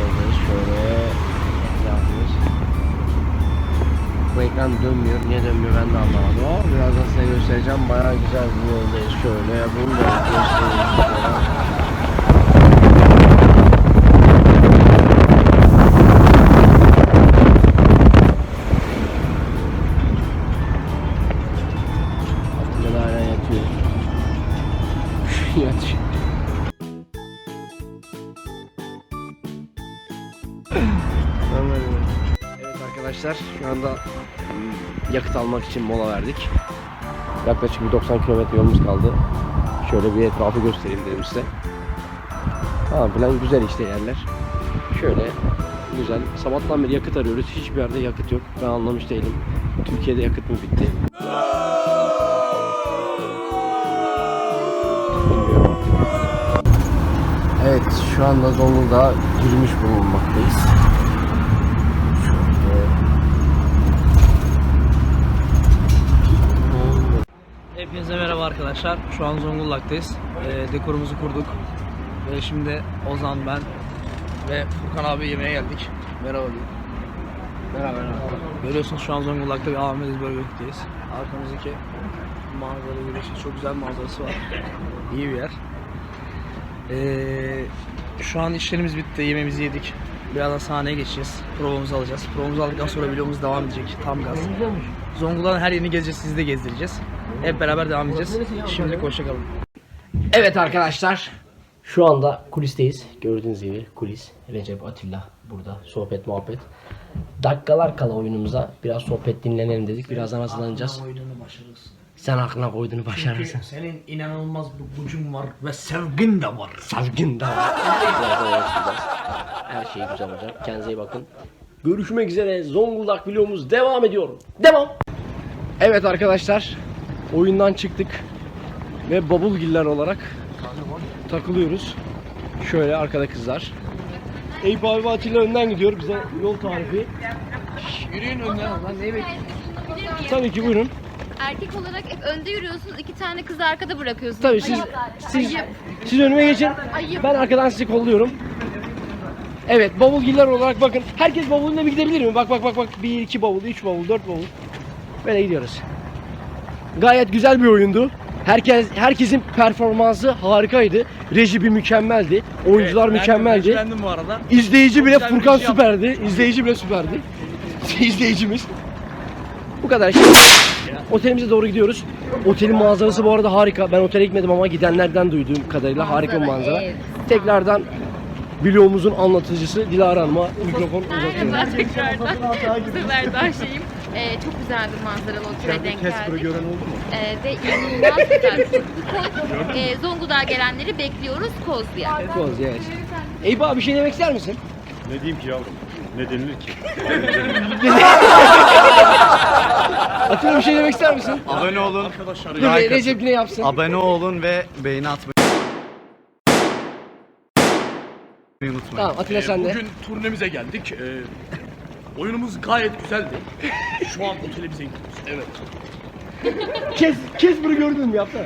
yoldayız. Şöyle yapıyoruz. Bu ekran dönmüyor. Niye dönmüyor ben de anlamadım ama birazdan size göstereceğim. Bayağı güzel bir yoldayız. Şöyle bunu da göstereyim. Anda hmm, yakıt almak için mola verdik. Yaklaşık bir 90 kilometre yolumuz kaldı. Şöyle bir etrafı göstereyim dedim size. Tamam falan güzel işte yerler. Şöyle güzel. Sabahtan beri yakıt arıyoruz. Hiçbir yerde yakıt yok. Ben anlamış değilim. Türkiye'de yakıt mı bitti? Evet şu anda Zonguldak'a girmiş bulunmaktayız. Şöyle. Hepinize merhaba arkadaşlar. Şu an Zonguldak'tayız. Ee, dekorumuzu kurduk. Ve şimdi Ozan, ben ve Furkan abi yemeğe geldik. Merhaba diyeyim. Merhaba merhaba. Görüyorsunuz şu an Zonguldak'ta bir Ahmet Gök'teyiz. Arkamızdaki manzara görüyorsunuz. Çok güzel manzarası var. İyi bir yer. Ee, şu an işlerimiz bitti. Yemeğimizi yedik. Birazdan sahneye geçeceğiz. Provamızı alacağız. Provamızı aldıktan sonra videomuz devam edecek. Tam gaz. Zonguldak'ın her yerini gezeceğiz. Sizi de gezdireceğiz. Hep beraber devam edeceğiz. Şimdilik hoşçakalın. Evet arkadaşlar. Şu anda kulisteyiz. Gördüğünüz gibi kulis. Recep Atilla burada. Sohbet muhabbet. Dakikalar kala oyunumuza biraz sohbet dinlenelim dedik. Birazdan hazırlanacağız. Oyununu başarırsın. Sen aklına koyduğunu başarırsın. Senin inanılmaz bir gücün var ve sevgin de var. Salgın da var. Birazdan yarışacağız. Her şey güzel olacak. Kendinize iyi bakın. Görüşmek üzere. Zonguldak vlogumuz devam ediyor. Devam. Evet arkadaşlar. Oyundan çıktık. Ve babulgiller olarak takılıyoruz. Şöyle arkada kızlar. Eyüp abi ve Atilla önden gidiyor. Bize yol tarifi. Yürüyün önden lan neyi bekliyorsun? Tabii ki buyurun. Erkek olarak hep önde yürüyorsunuz, iki tane kızı arkada bırakıyorsunuz. Tabii siz Ayıp. siz Ayıp. siz önüme geçin. Ayıp. Ben arkadan sizi kolluyorum. Evet bavulgiller olarak bakın. Herkes bavuluna bir gidebilir mi? Bak bak bak bak. Bir, iki bavul, üç bavul, dört bavul. Böyle gidiyoruz. Gayet güzel bir oyundu. Herkes herkesin performansı harikaydı. Reji bir mükemmeldi. Oyuncular mükemmeldi. Ben bu arada. İzleyici bile güzel bir Furkan yaptı. süperdi. İzleyici bile süperdi. İzleyicimiz. Bu kadar. Otelimize doğru gidiyoruz. Otelin manzarası bu arada harika. Ben otele gitmedim ama gidenlerden duyduğum kadarıyla harika bir manzara. evet. Tekrardan vlogumuzun anlatıcısı Dilara Hanım'a mikrofon uzatıyorum. Merhaba tekrardan. Bu sefer daha şeyim. Ee, çok güzel bir manzaralı otele denk geldik. gören oldu mu? Ee, ve inanılmaz güzel. Koz, ee, Zonguldak'a gelenleri bekliyoruz Kozlu'ya. Koz, yes. Eyüp abi bir şey demek ister misin? Ne diyeyim ki yavrum? Ne denilir ki? Atilla bir şey demek ister misin? Abone olun. Dur Re- Recep yine yapsın. Abone olun ve beğeni atmayı unutmayın. Tamam Atilla sen de. Bugün turnemize geldik. Ee, oyunumuz gayet güzeldi. Şu an otelimize gidiyoruz. Evet. Kes, Casper'ı gördün mü yapsana.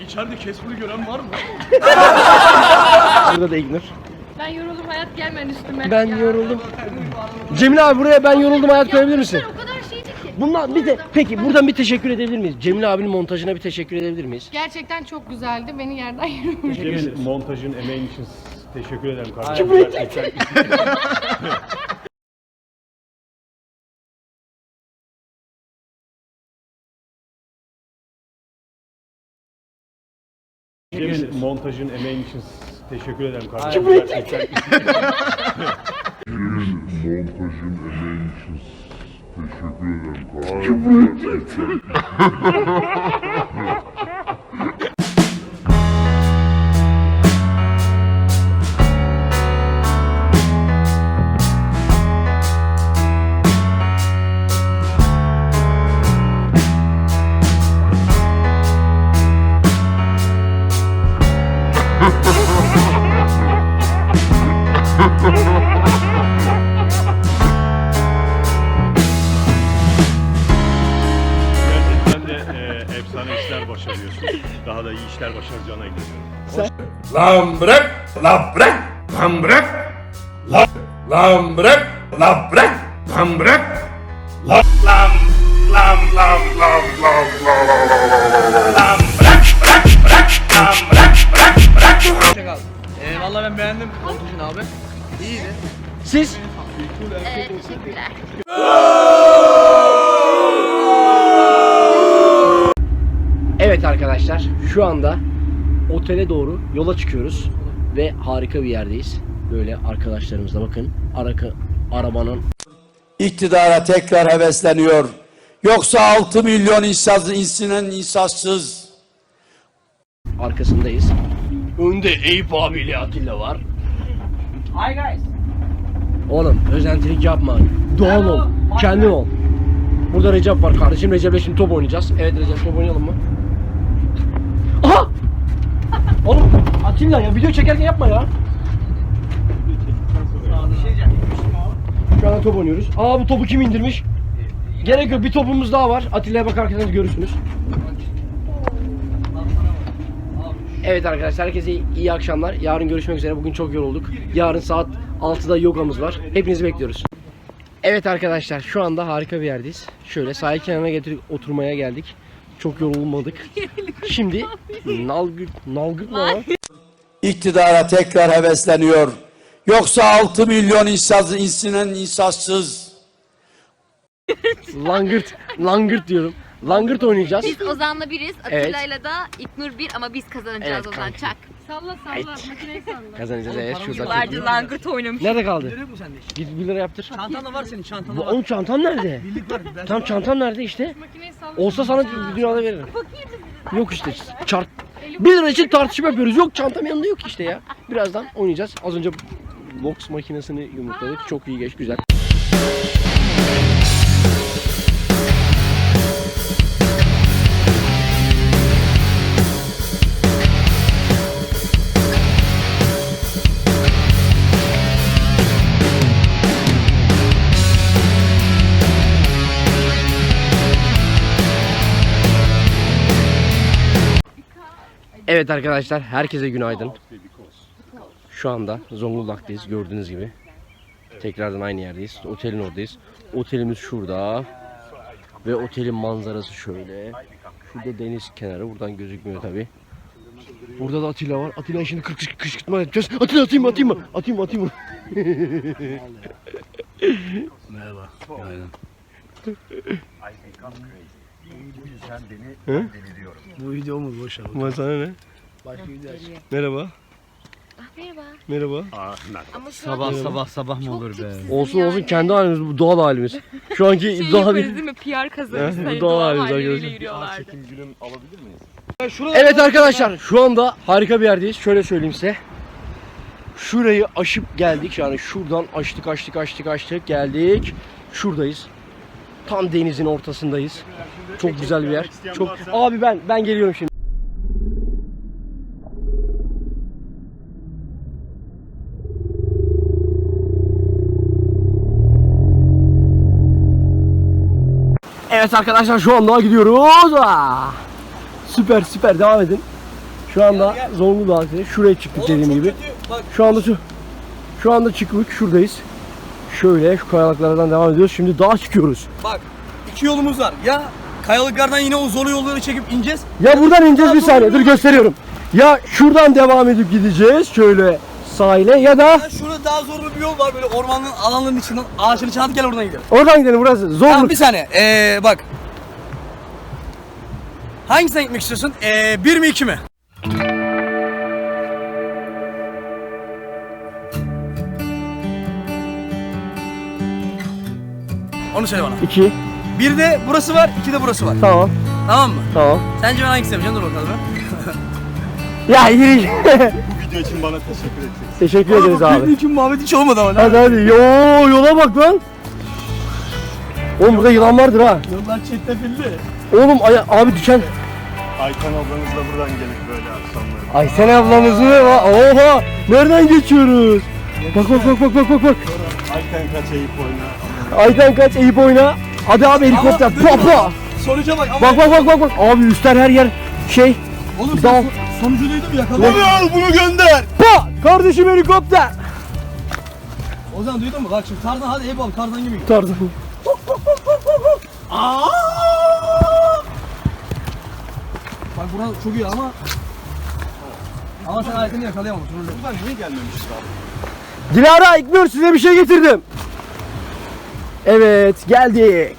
İçeride Casper'ı gören var mı? Burada da Ignor. Ben yoruldum hayat gelmen üstüme. Ben yoruldum. Cemil abi buraya ben yoruldum hayat koyabilir misin? O kadar şeydi ki. Bundan bir de peki buradan bir teşekkür edebilir miyiz? Cemil abinin montajına bir teşekkür edebilir miyiz? Gerçekten çok güzeldi. Beni yerden yürüdü. Cemil montajın emeğin için teşekkür ederim kardeşim. Gerçekten. Cemil montajın emeğin için teşekkür ederim kardeşim. Gerçekten. montajın emeği için teşekkür ederim kardeşim. işler gidiyor. Lan bırak, lan bırak, lan bırak. Lan, lan bırak, lan bırak, lan bırak. Lan, lan, lan, lan, lan, lan, lan, lan, lan, lan, lan, bırak, bırak, bırak, lan bırak, bırak, bırak. Hoşçakal. Ee, vallahi ben beğendim montajını abi. İyiydi. Siz Ee, teşekkürler. Evet arkadaşlar şu anda otele doğru yola çıkıyoruz ve harika bir yerdeyiz. Böyle arkadaşlarımızla bakın araka, arabanın iktidara tekrar hevesleniyor. Yoksa 6 milyon insaz, insinen insansız. arkasındayız. Önde Eyüp abiyle Atilla var. Hi guys. Oğlum özentilik yapma. Doğal ol. Kendin ol. Burada Recep var kardeşim. Recep'le şimdi top oynayacağız. Evet Recep top oynayalım mı? Aha! Oğlum Atilla ya video çekerken yapma ya. Şu anda top oynuyoruz. Aa bu topu kim indirmiş? Gerek yok bir topumuz daha var. Atilla'ya bakarken görürsünüz. Evet arkadaşlar herkese iyi akşamlar. Yarın görüşmek üzere. Bugün çok yorulduk. Yarın saat 6'da yogamız var. Hepinizi bekliyoruz. Evet arkadaşlar şu anda harika bir yerdeyiz. Şöyle sahil kenarına getirdik oturmaya geldik. Çok yorulmadık. Şimdi nalgırt nalgırt mı lan? İktidara tekrar hevesleniyor. Yoksa 6 milyon insaz, insinen insansız. Langırt langırt diyorum. Langırt oynayacağız. Biz Ozan'la biriz. Evet. Atilla'yla da İknur bir ama biz kazanacağız Evet, Ozan. kanka. Çak. Salla salla. Makineyi salla. Kazanacağız evet şurada. Yıllarca langırt oynamış. Nerede kaldı? Yok mu sende hiç? Git 1 lira yaptır. Çantan da var senin çantan Bu, da var. oğlum çantam nerede? Birlik var. Ben Tam çantam nerede işte? Makineyi salla. Olsa sana dünyada veririm. Yok işte çart. 1 lira için tartışma yapıyoruz. Yok çantam yanında yok işte ya. Birazdan oynayacağız. Az önce boks makinesini yumrukladık. Çok iyi geç güzel. Evet arkadaşlar herkese günaydın. Şu anda Zonguldak'tayız gördüğünüz gibi. Tekrardan aynı yerdeyiz. Otelin oradayız. Otelimiz şurada. Ve otelin manzarası şöyle. Şurada deniz kenarı. Buradan gözükmüyor tabi. Burada da Atilla var. Atilla şimdi kış, kış, kışkırtma yapacağız. Atilla atayım mı atayım mı? Atayım mı atayım mı? Merhaba. Günaydın. Bu video mu boş abi? Ama sana ne? Başka video aç. Merhaba. Ah, merhaba. Merhaba. Ama şu an Sabah sabah sabah mı olur be? Olsun olsun kendi halimiz bu doğal halimiz. Şu anki şey doğal yaparız bir... değil mi? PR kazanırız. He, Hani doğal doğal halimiz halleriyle arkadaşlar. yürüyorlardı. Evet arkadaşlar şu anda harika bir yerdeyiz. Şöyle söyleyeyim size. Şurayı aşıp geldik. Yani şuradan açtık açtık açtık açtık geldik. Şuradayız. Tam denizin ortasındayız. Çok güzel bir yer. Çok Abi ben ben geliyorum şimdi. Evet arkadaşlar şu anda gidiyoruz. Aa! Süper süper devam edin. Şu anda Zonguldak'ta şuraya çıktık dediğim gibi. Bak Şu anda şu şu anda çıktık şuradayız. Şöyle şu kayalıklardan devam ediyoruz. Şimdi dağa çıkıyoruz. bak. iki yolumuz var. Ya kayalıklardan yine o zorlu yolları çekip ineceğiz. Ya buradan ineceğiz bir saniye. Dur gösteriyorum. Ya şuradan devam edip gideceğiz şöyle sahile ya da Ya şurada daha zorlu bir yol var böyle ormanın alanların içinden ağaçın içine atıp gel oradan gidelim. oradan gidelim burası. Tamam Zorluk. bir saniye. Ee, bak. Hangisine gitmek istiyorsun? Ee, bir mi iki mi? Onu söyle bana. İki. Bir de burası var, iki de burası var. Tamam. Tamam mı? Tamam. Sence ben hangisini yapacağım? Dur bakalım. Ya yürü. Bu video için bana teşekkür edeceksin. Teşekkür ederiz abi. Bir iki muhabbet hiç olmadı ama. Hadi hadi. Yo yola bak lan. Oğlum burada yılan vardır ha. Yollar çetrefilli. Oğlum aya- abi düşen. Aykan ablanız da buradan gelip böyle akşamları. Aysen ablamız mı? Oha! Nereden geçiyoruz? Bak bak bak bak bak bak. Aykan kaç Eyüp oyna. Ayten kaç Eyüp oyna. Hadi abi helikopter. Pa pa. Sonuca bak. Bak bak bak bak bak. Abi üstler her yer şey. Oğlum Tamam. sonucu duydum yakaladım. bunu gönder. Pa! Kardeşim helikopter. Ozan duydun mu? Bak şimdi Tarzan hadi eyvallah Tarzan gibi. Tarzan. Bak burası çok iyi ama ama sen aletini yakalayamamışsın. Buradan niye gelmemişiz abi? Dilara İknur size bir şey getirdim. Evet geldik.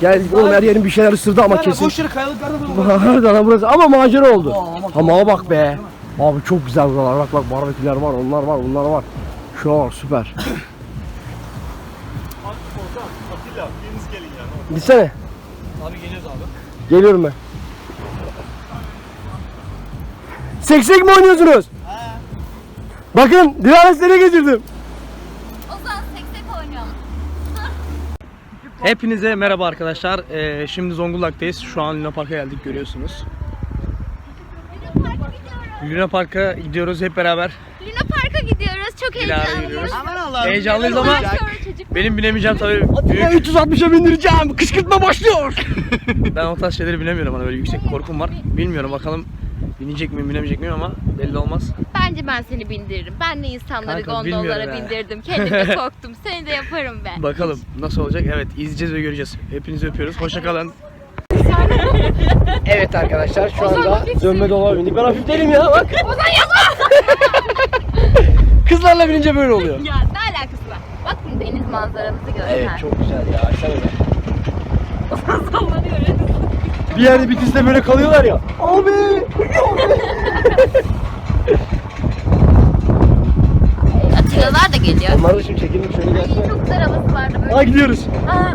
Geldik oğlum her yerin bir şeyler ısırdı ama kesin. Boş yere kayalıklarda durma. Burası ama macera oldu. Ama- bak be. Abi çok güzel buralar. Bak bak barbeküler var, onlar var, onlar var. Şu var süper. Gitsene. Abi geliyoruz abi. Geliyorum ben. Seksek mi oynuyorsunuz? Bakın Dilara seni getirdim. Ozan seksek oynayalım. Hepinize merhaba arkadaşlar. Ee, şimdi Zonguldak'tayız. Şu an Luna Park'a geldik görüyorsunuz. Luna Park'a gidiyoruz hep beraber. Luna Park'a gidiyoruz. Çok heyecanlıyız. gidiyoruz. Heyecanlıyız ama benim binemeyeceğim tabii. Büyük. 360'a bindireceğim. Kışkırtma başlıyor. Ben o tarz şeyleri bilemiyorum. Hani böyle yüksek korkum var. Bilmiyorum bakalım binecek miyim binemeyecek miyim ama belli olmaz. Bence ben seni bindiririm. Ben de insanları Kanka, gondollara bilmiyorum ya. bindirdim. Kendim de korktum. Seni de yaparım ben. Bakalım nasıl olacak. Evet izleyeceğiz ve göreceğiz. Hepinizi öpüyoruz. Hoşça kalın. Evet arkadaşlar şu anda dönme dolaba bindik. Ben hafif değilim ya bak. Ozan yapma! Kızlarla binince böyle oluyor. ya ne alakası var? Bak şimdi deniz manzaramızı gör. Evet çok güzel ya. Sen öyle. Sallanıyor. Bir yerde bitişte böyle kalıyorlar ya. Abi. Atıyorlar da geliyor. Onlar da şimdi çekelim şöyle gelsene. Çok güzel havası vardı böyle. Aa gidiyoruz. Aa,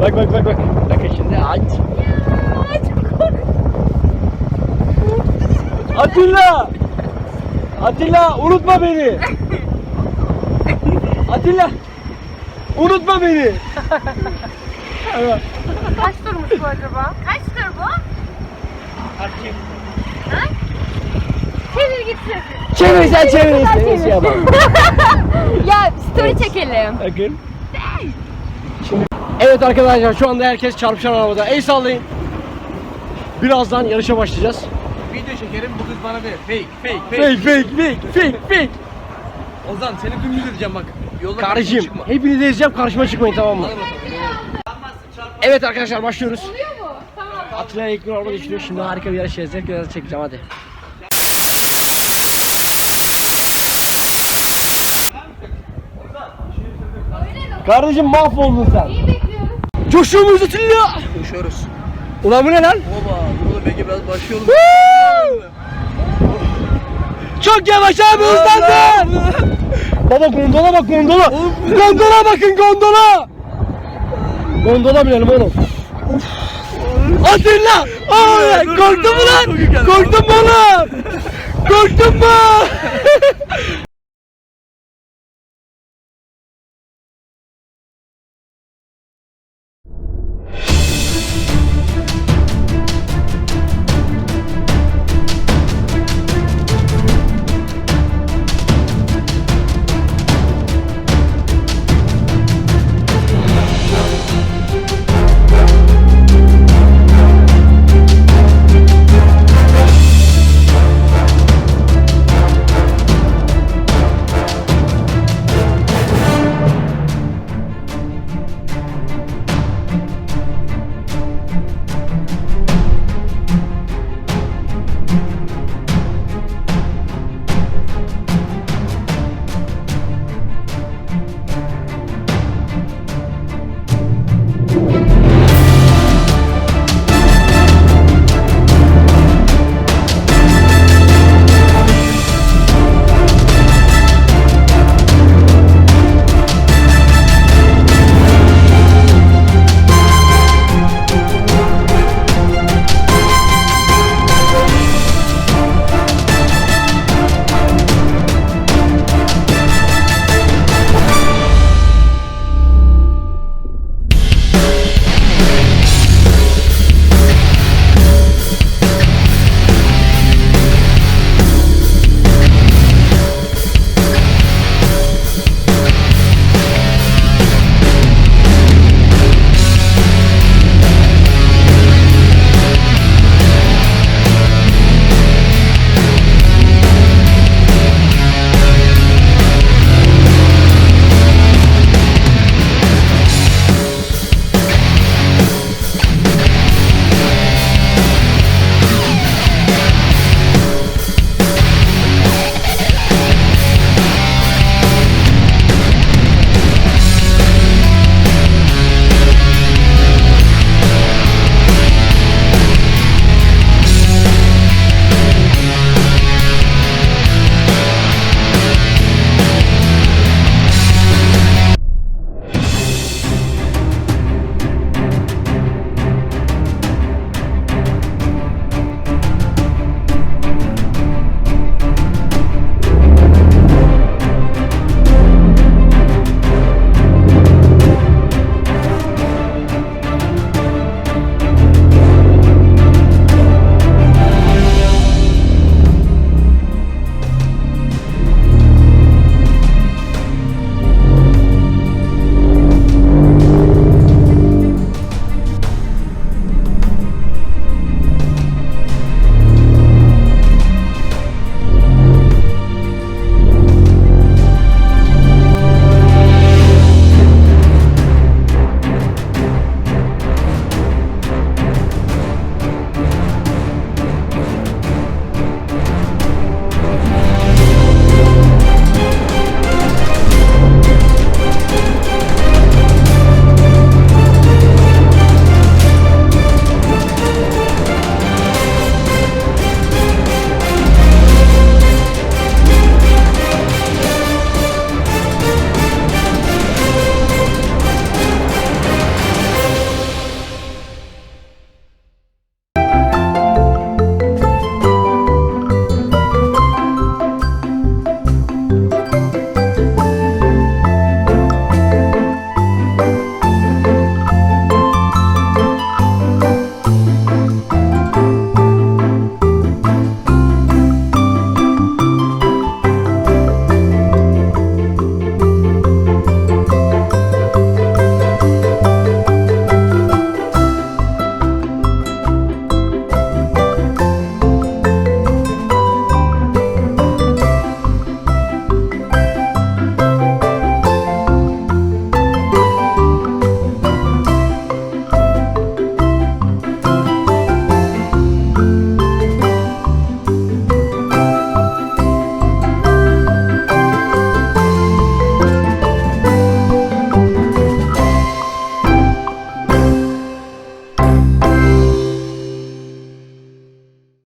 Bak bak bak bak. Bakın şimdi aç. ay çok korktum. Atilla! Atilla unutma beni. Atilla! Unutma beni. Kaç turmuş bu acaba? Kaç? Ha? Çevir gitsin. Çevir sen çevir işte. Şey yapalım. Ya story çekelim. Bakın. Şimdi Evet arkadaşlar şu anda herkes çarpışan arabada. El sallayın. Birazdan yarışa başlayacağız. Video çekerim bu kız bana de fake fake Fake fake fake fake fake. Ozan seni dümdüz edeceğim bak. Yolda Kardeşim hepinizi ezeceğim karşıma çıkmayın tamam mı? Evet arkadaşlar başlıyoruz. Atilla ilk araba düşürüyor. Şimdi harika bir yarış yazacak. Biraz çekeceğim hadi. Kardeşim mahvoldun sen. Coşuyor muyuz Atilla? Koşuyoruz. Ulan bu ne lan? Oba burada belki biraz başlayalım. Çok yavaş abi hızlandın. Baba gondola bak gondola. Gondola bakın gondola. Gondola binelim oğlum. Atilla! Ay, korktun mu lan? Korktun mu oğlum? Korktun mu?